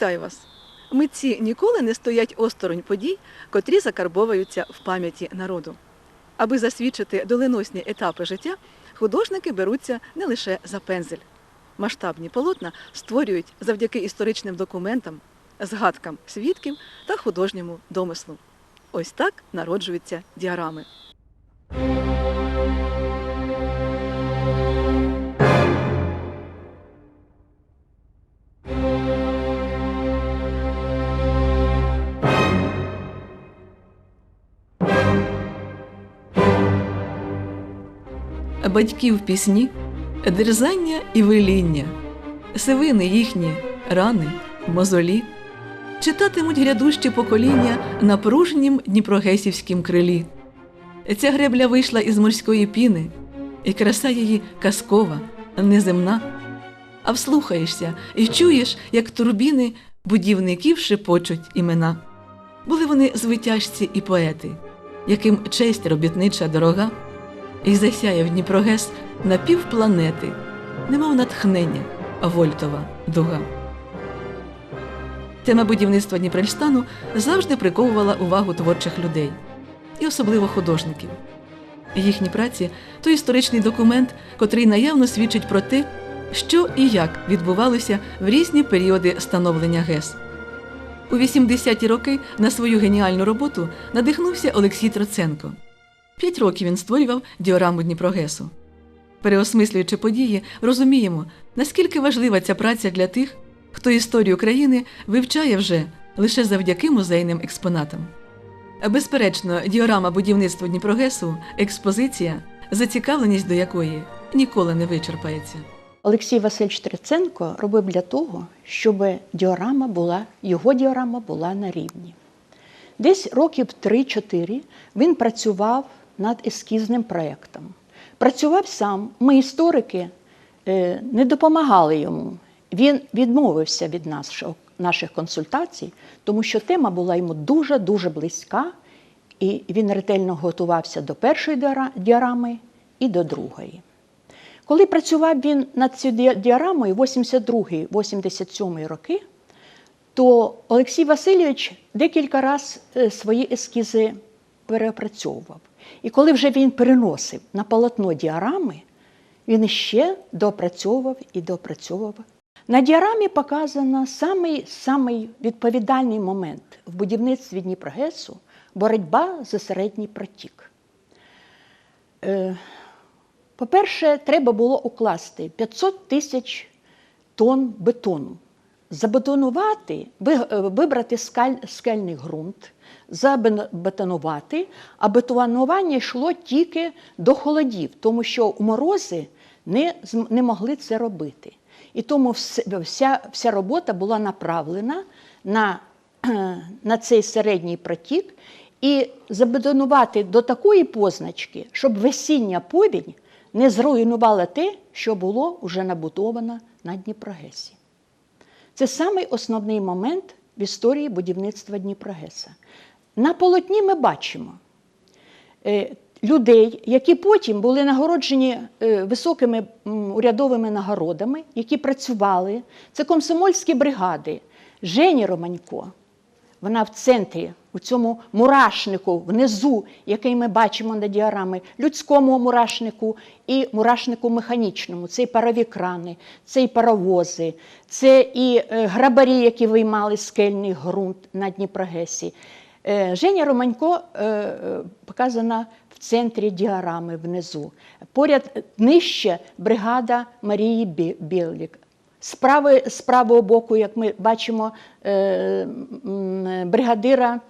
Вітаю вас! Митці ніколи не стоять осторонь подій, котрі закарбовуються в пам'яті народу. Аби засвідчити доленосні етапи життя, художники беруться не лише за пензель. Масштабні полотна створюють завдяки історичним документам, згадкам свідків та художньому домислу. Ось так народжуються діарами. Батьків пісні, дерзання і веління, сивини їхні, рани, мозолі, читатимуть грядущі покоління на пружнім дніпрогесівськім крилі. Ця гребля вийшла із морської піни, і краса її казкова, неземна. А вслухаєшся і чуєш, як турбіни будівників шепочуть імена. Були вони звитяжці і поети, яким честь робітнича дорога, і засяяв Дніпрогес на півпланети, немов натхнення, вольтова дуга. Тема будівництва Дніпрельстану завжди приковувала увагу творчих людей, і особливо художників. Їхні праці то історичний документ, котрий наявно свідчить про те, що і як відбувалося в різні періоди становлення ГЕС. У 80-ті роки на свою геніальну роботу надихнувся Олексій Троценко. П'ять років він створював діораму Дніпрогесу. Переосмислюючи події, розуміємо, наскільки важлива ця праця для тих, хто історію країни вивчає вже лише завдяки музейним експонатам. Безперечно, діорама будівництва Дніпрогесу експозиція, зацікавленість до якої ніколи не вичерпається. Олексій Васильович Триценко робив для того, щоб діорама була, його діорама була на рівні. Десь років 3-4 він працював над ескізним проєктом. Працював сам. Ми, історики, е, не допомагали йому. Він відмовився від наших консультацій, тому що тема була йому дуже-дуже близька, і він ретельно готувався до першої діарами і до другої. Коли працював він над цією діарамою 82-87 роки, то Олексій Васильович декілька разів е, свої ескізи переопрацьовував. І коли вже він переносив на полотно діарами, він ще доопрацьовував і доопрацьовував. На діарамі показано самий, самий відповідальний момент в будівництві Дніпрогесу боротьба за середній протік. Е, по-перше, треба було укласти 500 тисяч тонн бетону, забетонувати, е, вибрати скаль, скельний ґрунт, забетонувати, а бетонування йшло тільки до холодів, тому що у морози не, не могли це робити. І тому вся, вся робота була направлена на, на цей середній протік і забетонувати до такої позначки, щоб весіння повінь не зруйнувала те, що було вже набудовано на Дніпрогесі. Це самий основний момент в історії будівництва Дніпрогеса. На полотні ми бачимо е, людей, які потім були нагороджені е, високими урядовими нагородами, які працювали. Це комсомольські бригади. Жені Романько, вона в центрі, у цьому мурашнику, внизу, який ми бачимо на діарами, людському мурашнику і мурашнику механічному. Це і парові крани, це і паровози, це і е, грабарі, які виймали скельний ґрунт на Дніпрогесі. Е, Женя Романько е, показана в центрі діарами внизу. Поряд нижче бригада Марії Бі- Білік. З, прави, з правого боку, як ми бачимо, бригадира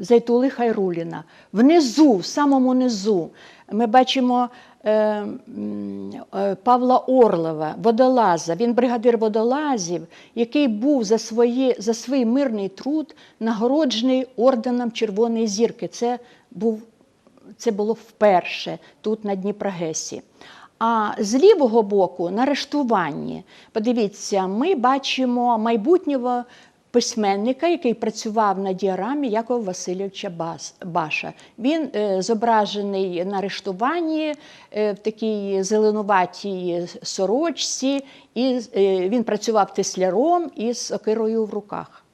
Зайтули Хайруліна. Внизу, в самому низу, ми бачимо е, е, Павла Орлова, водолаза. Він бригадир водолазів, який був за, свої, за свій мирний труд нагороджений орденом Червоної зірки. Це, був, це було вперше тут на Дніпрогесі. А з лівого боку на рештуванні, подивіться, ми бачимо майбутнього письменника, який працював на діарамі Якова Васильовича Баша. Він е, зображений на арештуванні е, в такій зеленуватій сорочці, і е, він працював тесляром із сокирою в руках.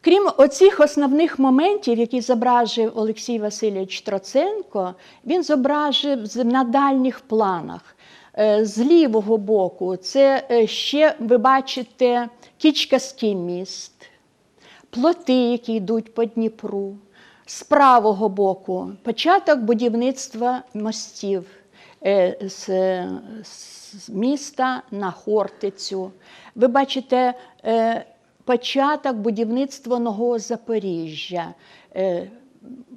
Крім оцих основних моментів, які зображив Олексій Васильович Троценко, він зображив на дальніх планах. Е, З лівого боку це е, ще ви бачите Кічкаський міст, плоти, які йдуть по Дніпру. З правого боку початок будівництва мостів е, з, міста на Хортицю. Ви бачите початок будівництва нового Запоріжжя,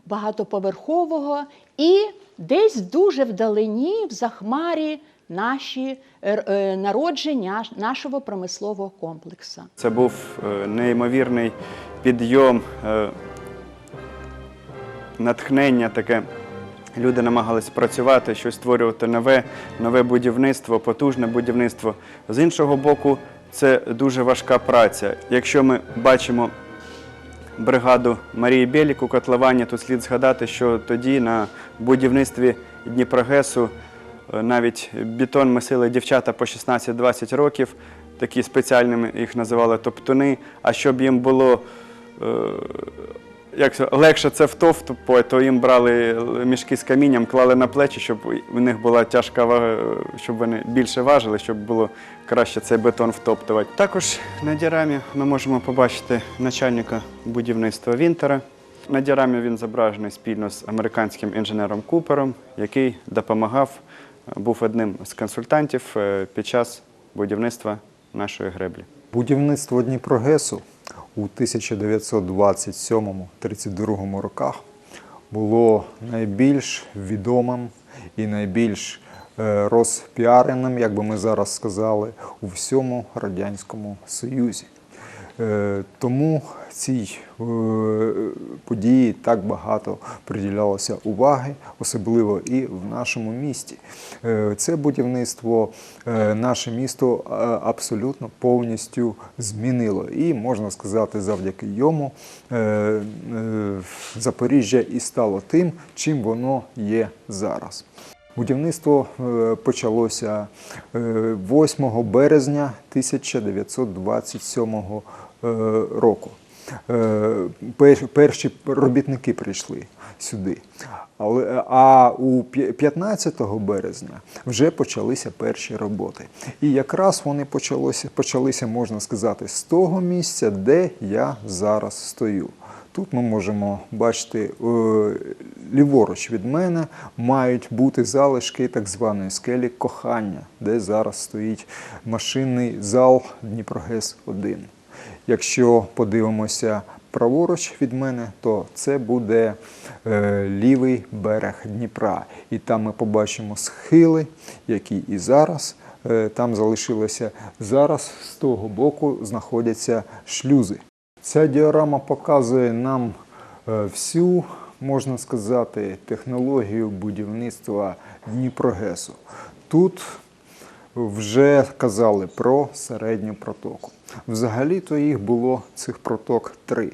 багатоповерхового, і десь дуже вдалині, в Захмарі, наші е, е, народження нашого промислового комплексу. Це був е, неймовірний підйом, натхнення таке. Люди намагались працювати, щось створювати нове, нове будівництво, потужне будівництво. З іншого боку, це дуже важка праця. Якщо ми бачимо бригаду Марії Білік у котловані, то слід згадати, що тоді на будівництві Дніпрогесу навіть бетон месили дівчата по 16-20 років, такі спеціальними їх називали топтуни. А щоб їм було е, як легше це втовтупо, то їм брали мішки з камінням, клали на плечі, щоб у них була тяжка вага, е, щоб вони більше важили, щоб було краще цей бетон втоптувати. Також на дірамі ми можемо побачити начальника будівництва Вінтера. На дірамі він зображений спільно з американським інженером Купером, який допомагав, е, був одним з консультантів е, під час будівництва нашої греблі. Будівництво Дніпрогесу у 1927-32 роках було найбільш відомим і найбільш е, розпіареним, як би ми зараз сказали, у всьому Радянському Союзі. Е, Тому цій е, події так багато приділялося уваги, особливо і в нашому місті. Е, Це будівництво наше місто абсолютно повністю змінило. І можна сказати, завдяки йому Запоріжжя і стало тим, чим воно є зараз. Будівництво почалося е, 8 березня 1927 е, року. Е, Перші робітники прийшли сюди. Але, а у 15 березня вже почалися перші роботи. І якраз вони почалося, почалися, можна сказати, з того місця, де я зараз стою. Тут ми можемо бачити е, ліворуч від мене мають бути залишки так званої скелі кохання, де зараз стоїть машинний зал Дніпрогес 1. Якщо подивимося праворуч від мене, то це буде е, лівий берег Дніпра. І там ми побачимо схили, які і зараз е, там залишилися. Зараз з того боку знаходяться шлюзи. Ця діорама показує нам е, всю, можна сказати, технологію будівництва Дніпрогесу. Тут вже казали про середню протоку. Взагалі-то їх було цих проток три.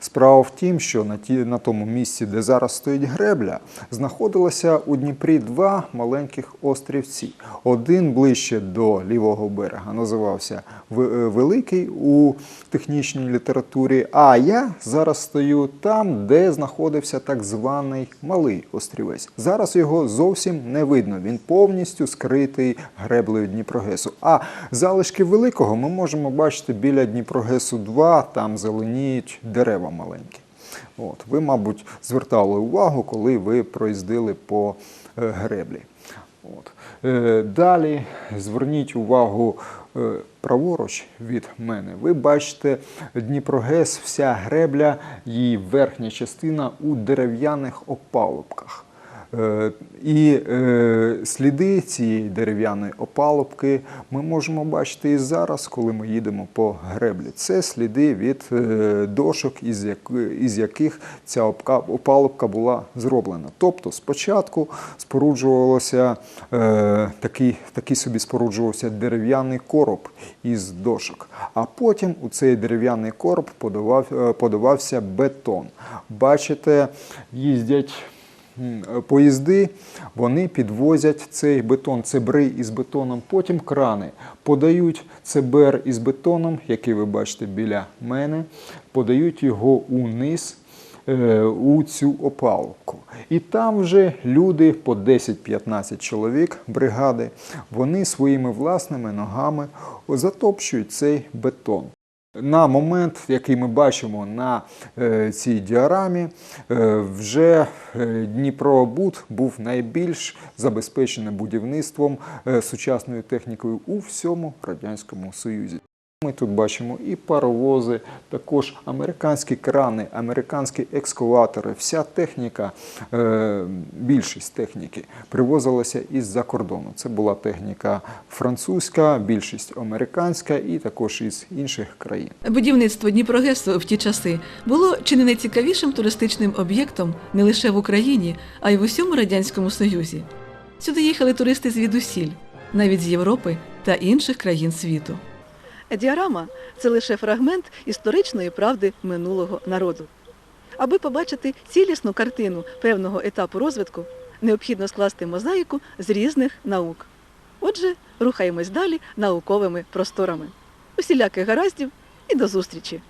Справа в тім, що на, ті, на тому місці, де зараз стоїть гребля, знаходилося у Дніпрі два маленьких острівці. Один ближче до лівого берега називався е, Великий у технічній літературі. А я зараз стою там, де знаходився так званий малий острівець. Зараз його зовсім не видно. Він повністю скритий греблею Дніпрогесу. А залишки великого ми можемо бачити біля Дніпрогесу 2, там зеленіють дерева маленькі. От. Ви, мабуть, звертали увагу, коли ви проїздили по е, греблі. От. Е, Далі зверніть увагу е, праворуч від мене. Ви бачите Дніпрогес, вся гребля, її верхня частина у дерев'яних опалубках. Е, І е, сліди цієї дерев'яної опалубки ми можемо бачити і зараз, коли ми їдемо по греблі. Це сліди від е, дошок, із, яких ця опалубка була зроблена. Тобто спочатку споруджувалося такий, такий собі споруджувався дерев'яний короб із дошок, а потім у цей дерев'яний короб подавав, подавався бетон. Бачите, їздять поїзди, вони підвозять цей бетон, цебри із бетоном, потім крани подають цебер із бетоном, який ви бачите біля мене, подають його униз е, у цю опалубку. І там вже люди по 10-15 чоловік бригади, вони своїми власними ногами затопчують цей бетон. На момент, який ми бачимо на е, цій діарамі, е, вже е, Дніпробуд був найбільш забезпечений будівництвом сучасної технікою у всьому Радянському Союзі. Ми тут бачимо і паровози, також американські крани, американські екскаватори. Вся техніка, е, більшість техніки привозилася із-за кордону. Це була техніка французька, більшість американська і також із інших країн. Будівництво Дніпрогесу в ті часи було чи не найцікавішим туристичним об'єктом не лише в Україні, а й в усьому Радянському Союзі. Сюди їхали туристи звідусіль, навіть з Європи та інших країн світу. Діарама це лише фрагмент історичної правди минулого народу. Аби побачити цілісну картину певного етапу розвитку, необхідно скласти мозаїку з різних наук. Отже, рухаємось далі науковими просторами. Усіляких гараздів і до зустрічі!